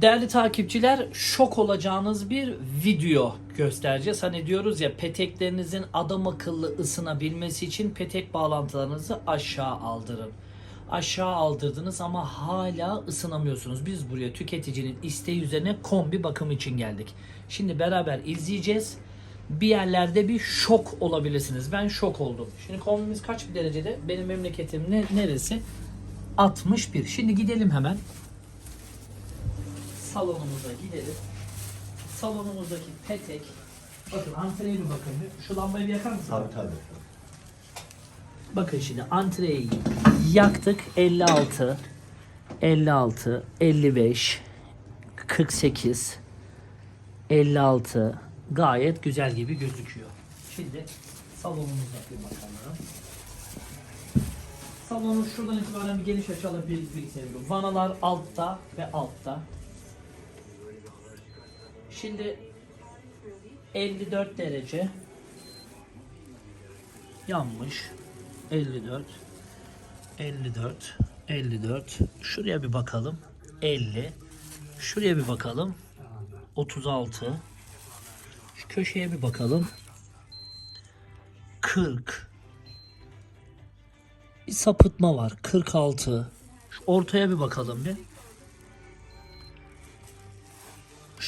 Değerli takipçiler şok olacağınız bir video göstereceğiz. Hani diyoruz ya peteklerinizin adam akıllı ısınabilmesi için petek bağlantılarınızı aşağı aldırın. Aşağı aldırdınız ama hala ısınamıyorsunuz. Biz buraya tüketicinin isteği üzerine kombi bakım için geldik. Şimdi beraber izleyeceğiz. Bir yerlerde bir şok olabilirsiniz. Ben şok oldum. Şimdi kombimiz kaç bir derecede? Benim memleketim ne, neresi? 61. Şimdi gidelim hemen salonumuza gidelim. Salonumuzdaki petek. Bakın antreye bir bakın. bir. Şu lambayı bir yakar mısın? Tabii tabii. Bakın şimdi antreyi yaktık. 56, 56, 55, 48, 56 gayet güzel gibi gözüküyor. Şimdi salonumuza bir bakalım. Salonu şuradan itibaren bir geniş bir, bir seviyorum. Vanalar altta ve altta. Şimdi 54 derece. Yanmış. 54 54 54 şuraya bir bakalım. 50 şuraya bir bakalım. 36 şu köşeye bir bakalım. 40 bir sapıtma var. 46 şu ortaya bir bakalım bir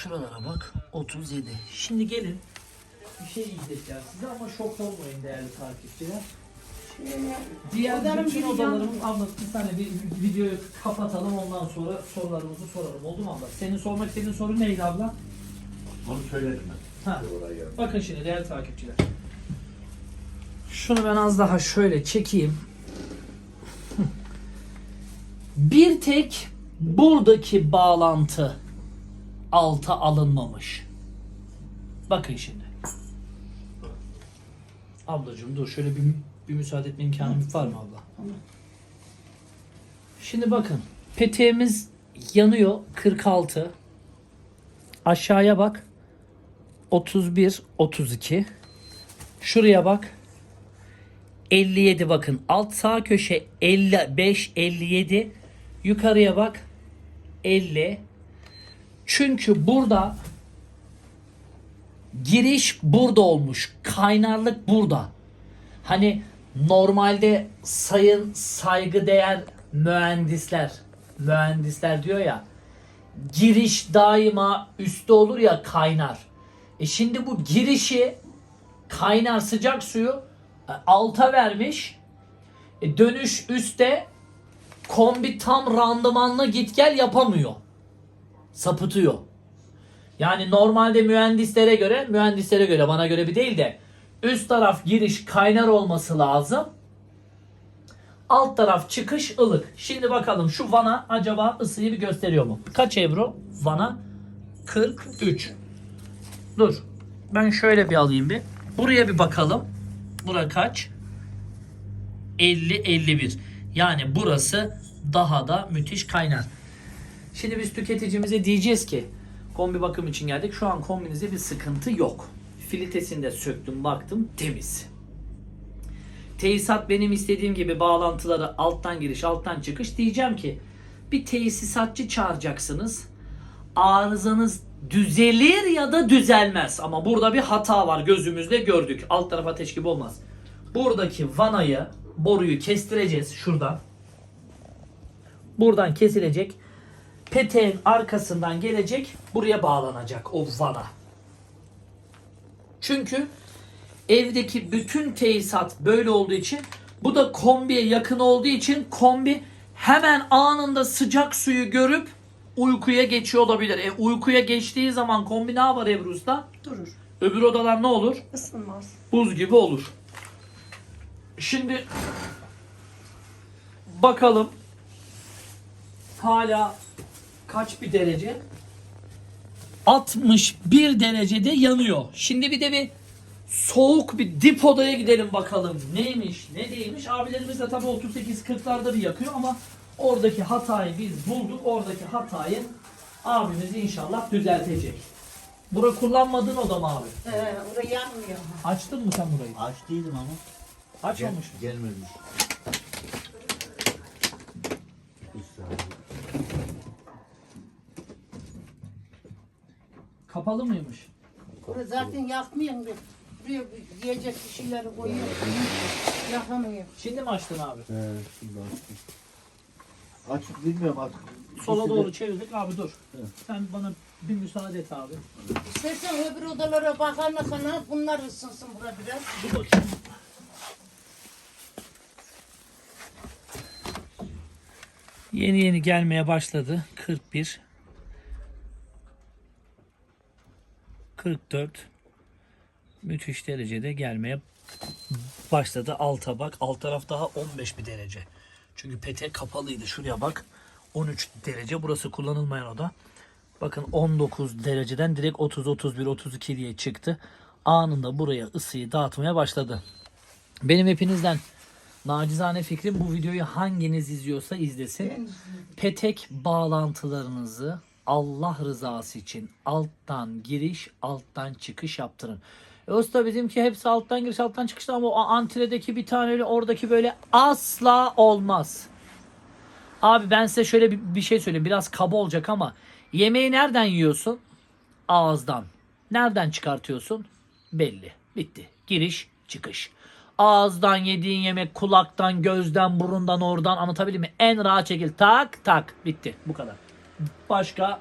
şuralara bak 37 şimdi gelin bir şey izleteceğim size ama şok olmayın değerli takipçiler Diğer Odarım bütün gibi odalarımız abla bir tane bir videoyu kapatalım ondan sonra sorularımızı soralım. Oldu mu abla? Senin sormak istediğin soru neydi abla? Onu söyledim ben. Ha. Oraya. Bakın şimdi değerli takipçiler. Şunu ben az daha şöyle çekeyim. Bir tek buradaki bağlantı alta alınmamış. Bakın şimdi. Ablacığım dur şöyle bir, bir müsaade etme imkanım var mı abla? Şimdi bakın. Peteğimiz yanıyor 46. Aşağıya bak. 31, 32. Şuraya bak. 57 bakın. Alt sağ köşe 55, 57. Yukarıya bak. 50. Çünkü burada giriş burada olmuş. Kaynarlık burada. Hani normalde sayın saygıdeğer mühendisler mühendisler diyor ya giriş daima üstte olur ya kaynar. E şimdi bu girişi kaynar sıcak suyu e, alta vermiş. E dönüş üstte kombi tam randımanla git gel yapamıyor. Sapıtıyor. Yani normalde mühendislere göre, mühendislere göre bana göre bir değil de üst taraf giriş kaynar olması lazım. Alt taraf çıkış ılık. Şimdi bakalım şu vana acaba ısıyı bir gösteriyor mu? Kaç euro? Vana 43. Dur. Ben şöyle bir alayım bir. Buraya bir bakalım. Bura kaç? 50 51. Yani burası daha da müthiş kaynar. Şimdi biz tüketicimize diyeceğiz ki kombi bakım için geldik. Şu an kombinizde bir sıkıntı yok. Filitesini de söktüm baktım temiz. Tesisat benim istediğim gibi bağlantıları alttan giriş alttan çıkış diyeceğim ki bir tesisatçı çağıracaksınız. Arızanız düzelir ya da düzelmez. Ama burada bir hata var gözümüzle gördük. Alt taraf ateş gibi olmaz. Buradaki vanayı boruyu kestireceğiz şuradan. Buradan kesilecek. Peteğin arkasından gelecek. Buraya bağlanacak o vana. Çünkü evdeki bütün tesisat böyle olduğu için bu da kombiye yakın olduğu için kombi hemen anında sıcak suyu görüp uykuya geçiyor olabilir. E, uykuya geçtiği zaman kombi ne yapar Ebru Usta? Durur. Öbür odalar ne olur? Isınmaz. Buz gibi olur. Şimdi bakalım hala kaç bir derece? 61 derecede yanıyor. Şimdi bir de bir soğuk bir dip odaya gidelim bakalım. Neymiş, ne değilmiş. Abilerimiz de tabii 38-40'larda bir yakıyor ama oradaki hatayı biz bulduk. Oradaki hatayı abimiz inşallah düzeltecek. Bura kullanmadığın oda mı abi? Ee, oraya yanmıyor. Açtın mı sen burayı? Aç değildim ama. Açmamış. Gel, gelmemiş. Kapalı mıymış? Burası zaten yakmıyorum. bir- Buraya yiyecek bir şeyleri koyuyorum. Yakamıyorum. Şimdi mi açtın abi? He, şimdi açtım. Açık bilmiyorum artık. Sola İkisi de- doğru çevirdik abi dur. Evet. Sen bana bir müsaade et abi. İstersen öbür odalara bakana kana bunlar ısınsın burada biraz. Dur bakayım. Yeni yeni gelmeye başladı. 41 44 müthiş derecede gelmeye başladı. Alta bak. Alt taraf daha 15 bir derece. Çünkü pete kapalıydı. Şuraya bak. 13 derece. Burası kullanılmayan oda. Bakın 19 dereceden direkt 30, 31, 32 diye çıktı. Anında buraya ısıyı dağıtmaya başladı. Benim hepinizden nacizane fikrim bu videoyu hanginiz izliyorsa izlesin. Petek bağlantılarınızı Allah rızası için alttan giriş, alttan çıkış yaptırın. E usta bizimki hepsi alttan giriş, alttan çıkış ama o antredeki bir tane öyle oradaki böyle asla olmaz. Abi ben size şöyle bir, bir şey söyleyeyim. Biraz kaba olacak ama yemeği nereden yiyorsun? Ağızdan. Nereden çıkartıyorsun? Belli. Bitti. Giriş, çıkış. Ağızdan yediğin yemek kulaktan, gözden, burundan, oradan anlatabildim mi? En rahat şekilde tak tak bitti. Bu kadar. Başka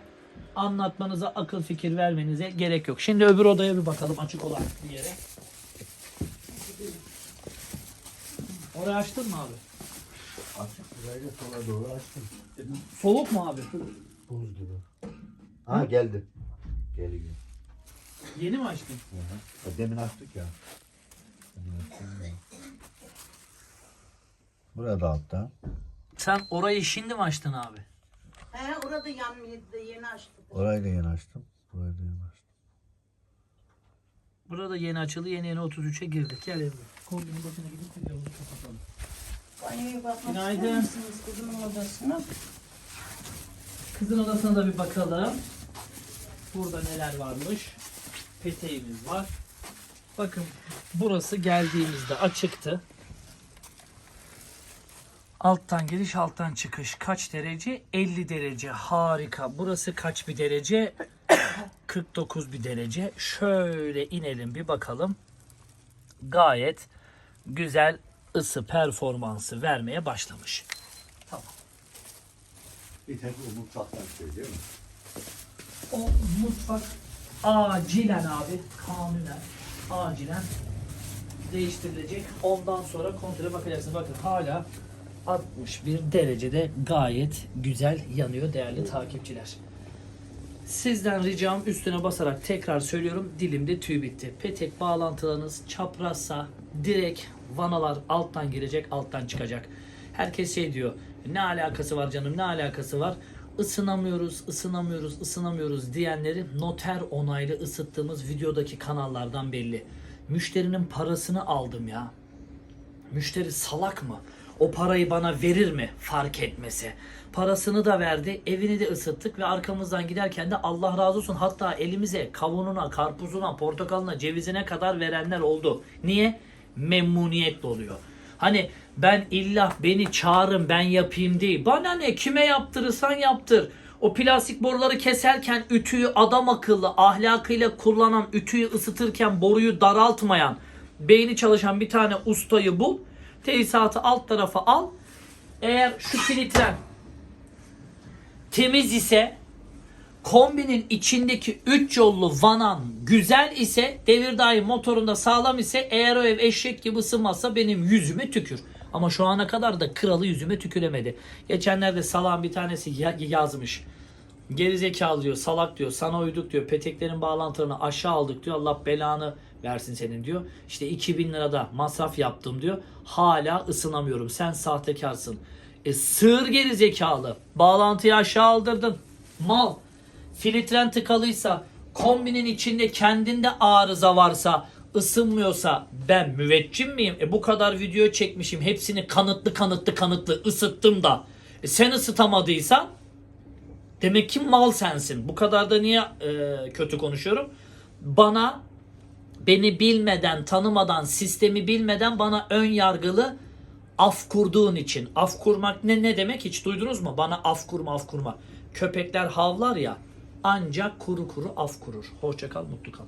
anlatmanıza, akıl fikir vermenize gerek yok. Şimdi öbür odaya bir bakalım açık olan bir yere. Orayı açtın mı abi? Açık burayı da sola doğru açtım. Soğuk mu abi? Buz gibi. Ha geldi. Geri gel. Yeni mi açtın? Hı. Demin açtık ya. Demin açtım ya. Buraya da altta. Sen orayı şimdi mi açtın abi? He orada yanmıyordu da yeni açtık. Orayı da yeni açtım. Burayı da yeni açtım. Burada yeni açıldı. Yeni yeni 33'e girdik. Gel Emre. Kombinin başına gidip onu kapatalım. Banyoya bakmak Günaydın. ister misiniz kızımın odasına? Kızın odasına da bir bakalım. Burada neler varmış. Peteğimiz var. Bakın burası geldiğimizde açıktı. Alttan giriş alttan çıkış kaç derece? 50 derece harika. Burası kaç bir derece? 49 bir derece. Şöyle inelim bir bakalım. Gayet güzel ısı performansı vermeye başlamış. Tamam. Bir tek o mutfaktan şey değil mi? O mutfak acilen abi kanunen acilen değiştirilecek. Ondan sonra kontrole bakacaksın. Bakın hala 61 derecede gayet güzel yanıyor değerli takipçiler. Sizden ricam üstüne basarak tekrar söylüyorum dilimde tüy bitti. Petek bağlantılarınız çaprazsa direkt vanalar alttan girecek alttan çıkacak. Herkes şey diyor ne alakası var canım ne alakası var. Isınamıyoruz, ısınamıyoruz, ısınamıyoruz diyenleri noter onaylı ısıttığımız videodaki kanallardan belli. Müşterinin parasını aldım ya. Müşteri salak mı? O parayı bana verir mi fark etmese? Parasını da verdi, evini de ısıttık ve arkamızdan giderken de Allah razı olsun hatta elimize kavununa, karpuzuna, portakalına, cevizine kadar verenler oldu. Niye? Memnuniyetle oluyor. Hani ben illa beni çağırın ben yapayım değil. Bana ne kime yaptırırsan yaptır. O plastik boruları keserken ütüyü adam akıllı ahlakıyla kullanan ütüyü ısıtırken boruyu daraltmayan beyni çalışan bir tane ustayı bul. Tesisatı alt tarafa al. Eğer şu filtren temiz ise kombinin içindeki 3 yollu vanan güzel ise devir daim motorunda sağlam ise eğer o ev eşek gibi ısınmazsa benim yüzüme tükür. Ama şu ana kadar da kralı yüzüme tüküremedi. Geçenlerde salan bir tanesi ya- yazmış. Gerizekalı diyor, salak diyor, sana uyduk diyor, peteklerin bağlantılarını aşağı aldık diyor, Allah belanı versin senin diyor. İşte 2000 lirada masraf yaptım diyor, hala ısınamıyorum, sen sahtekarsın. E sığır gerizekalı, bağlantıyı aşağı aldırdın, mal. Filtren tıkalıysa, kombinin içinde kendinde arıza varsa, ısınmıyorsa ben müveccim miyim? E bu kadar video çekmişim, hepsini kanıtlı kanıtlı kanıtlı ısıttım da. E sen ısıtamadıysan Demek ki mal sensin. Bu kadar da niye e, kötü konuşuyorum? Bana beni bilmeden, tanımadan, sistemi bilmeden bana ön yargılı af kurduğun için. Af kurmak ne ne demek hiç duydunuz mu? Bana af kurma, af kurma. Köpekler havlar ya. ancak kuru kuru af kurur. Hoşça kal, mutlu kal.